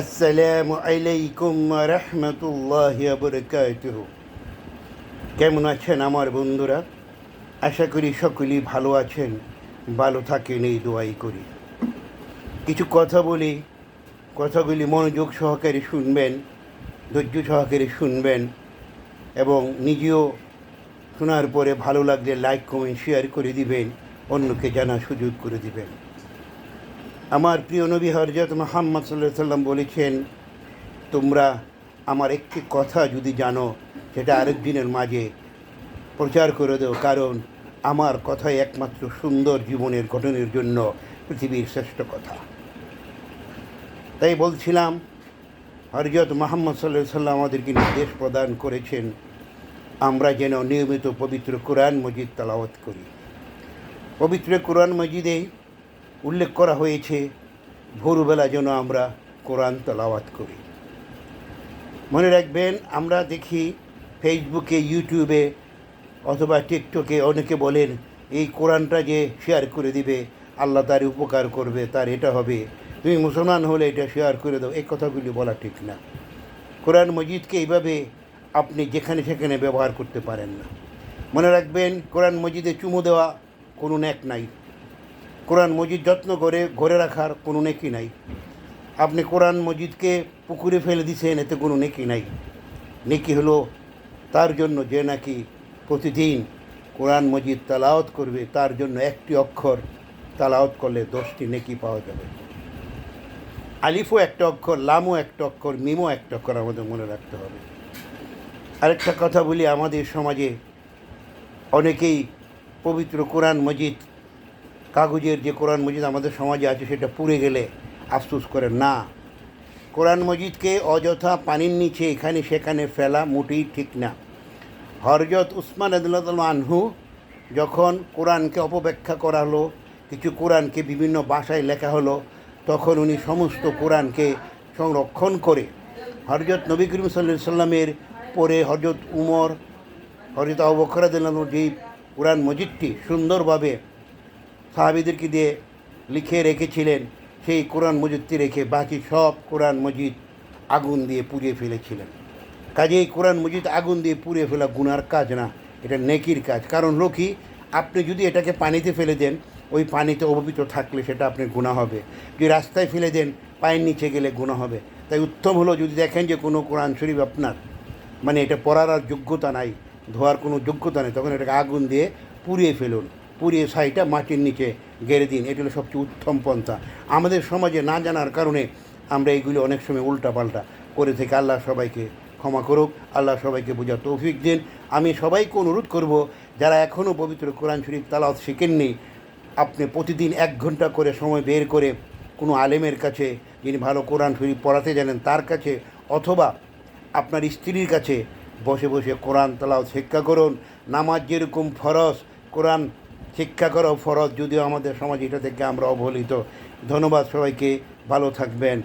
আসসালামু আলাইকুম রহমতুল্লাহ বরকাতুহ। কেমন আছেন আমার বন্ধুরা? আশা করি সকলেই ভালো আছেন, ভালো থাকেন, এই দোয়াই করি। কিছু কথা বলি, কথাগুলি মনোযোগ সহকারে শুনবেন, ধৈর্য সহকারে শুনবেন এবং নিজেও শোনার পরে ভালো লাগলে লাইক কমেন্ট শেয়ার করে দিবেন, অন্যকে জানার সুযোগ করে দিবেন। আমার প্রিয় নবী হরজত মোহাম্মদ সাল্লাহ সাল্লাম বলেছেন, তোমরা আমার একটি কথা যদি জানো, সেটা আরেকদিনের মাঝে প্রচার করে দেও, কারণ আমার কথাই একমাত্র সুন্দর জীবনের গঠনের জন্য পৃথিবীর শ্রেষ্ঠ কথা। তাই বলছিলাম হরজত মোহাম্মদ সাল্লাহ সাল্লাম আমাদেরকে নির্দেশ প্রদান করেছেন, আমরা যেন নিয়মিত পবিত্র কোরআন মজিদ তালাওয়াত করি। পবিত্র কোরআন মজিদে উল্লেখ করা হয়েছে, ভোরবেলা যেন আমরা কোরআন তালাওয়াত করি। মনে রাখবেন, আমরা দেখি ফেসবুকে, ইউটিউবে অথবা টিকটকে অনেকে বলেন, এই কোরআনটা যে শেয়ার করে দিবে, আল্লাহ তার উপকার করবে, তার এটা হবে। তুমি মুসলমান হলে এটা শেয়ার করে দাও, এই কথাগুলি বলা ঠিক না। কোরআন মজিদকে এইভাবে আপনি যেখানে সেখানে ব্যবহার করতে পারেন না। মনে রাখবেন, কোরআন মজিদে চুমু দেওয়া কোনো ন্যাক নাই। কোরআন মজিদ যত্ন করে ঘরে রাখার কোনো নেকি নাই। আপনি কোরআন মজিদকে পুকুরে ফেলে দিছেন, এতে কোনো নেকি নাই। নেকি হলো তার জন্য যে নাকি প্রতিদিন কোরআন মজিদ তালাওত করবে, তার জন্য একটি অক্ষর তালাওত করলে দশটি নেকি পাওয়া যাবে। আলিফও একটা অক্ষর, লামও একটা অক্ষর, মিমও একটা অক্ষর আমাদের মনে রাখতে হবে। আরেকটা কথা বলি, আমাদের সমাজে অনেকেই পবিত্র কোরআন মজিদ কাগজের যে কোরআন মজিদ আমাদের সমাজে আছে, সেটা পুড়ে গেলে আফসোস করেন। না। কোরআন মজিদকে অযথা পানির নিচে এখানে সেখানে ফেলা মোটেই ঠিক না। হরজত উসমান আদুল্লাহ আনহু যখন কোরআনকে অপব্যাখ্যা করা হলো কিছু কোরআনকে বিভিন্ন ভাষায় লেখা হলো, তখন উনি সমস্ত কোরআনকে সংরক্ষণ করে হরজত নবী করিম সাল্লা সাল্লামের পরে হরজত উমর হরজত আবখরাদুল্লাহ যেই কোরআন মজিদটি সুন্দরভাবে সাহাবিদেরকে দিয়ে লিখে রেখেছিলেন, সেই কোরআন মজিদটি রেখে বাকি সব কোরআন মজিদ আগুন দিয়ে পুড়িয়ে ফেলেছিলেন। কাজেই কোরআন মজিদ আগুন দিয়ে পুড়িয়ে ফেলা গুনার কাজ না, এটা নেকির কাজ। কারণ লোকই, আপনি যদি এটাকে পানিতে ফেলে দেন, ওই পানিতে অপবিত্র থাকলে সেটা আপনার গুণা হবে। যদি রাস্তায় ফেলে দেন, পায়ের নিচে গেলে গুণা হবে। তাই উত্তম হলো, যদি দেখেন যে কোনো কোরআন শরীফ আপনার মানে এটা পড়ার আর যোগ্যতা নাই, ধোয়ার কোনো যোগ্যতা নেই, তখন এটাকে আগুন দিয়ে পুড়িয়ে ফেলুন। পুড়িয়ে ছাইটা মাটির নিচে গেড়ে দিন। এটা হলো সবচেয়ে উত্তম পন্থা। আমাদের সমাজে না জানার কারণে আমরা এইগুলি অনেক সময় উল্টাপাল্টা করে থেকে। আল্লাহ সবাইকে ক্ষমা করুক, আল্লাহ সবাইকে বোঝা তৌফিক দিন। আমি সবাইকে অনুরোধ করব, যারা এখনও পবিত্র কোরআন শরীফ তালাওয়াত শিখেননি, আপনি প্রতিদিন এক ঘণ্টা করে সময় বের করে কোনো আলেমের কাছে, যিনি ভালো কোরআন শরীফ পড়াতে জানেন, তার কাছে অথবা আপনার স্ত্রীর কাছে বসে বসে কোরআন তালাও শিক্ষা করুন। নামাজ যেরকম ফরজ, কোরআন শিক্ষা করা ফরজ যদিও আমাদের সমাজ এটা থেকে আমরা অবহেলিত। ধন্যবাদ সবাইকে ভালো থাকবেন।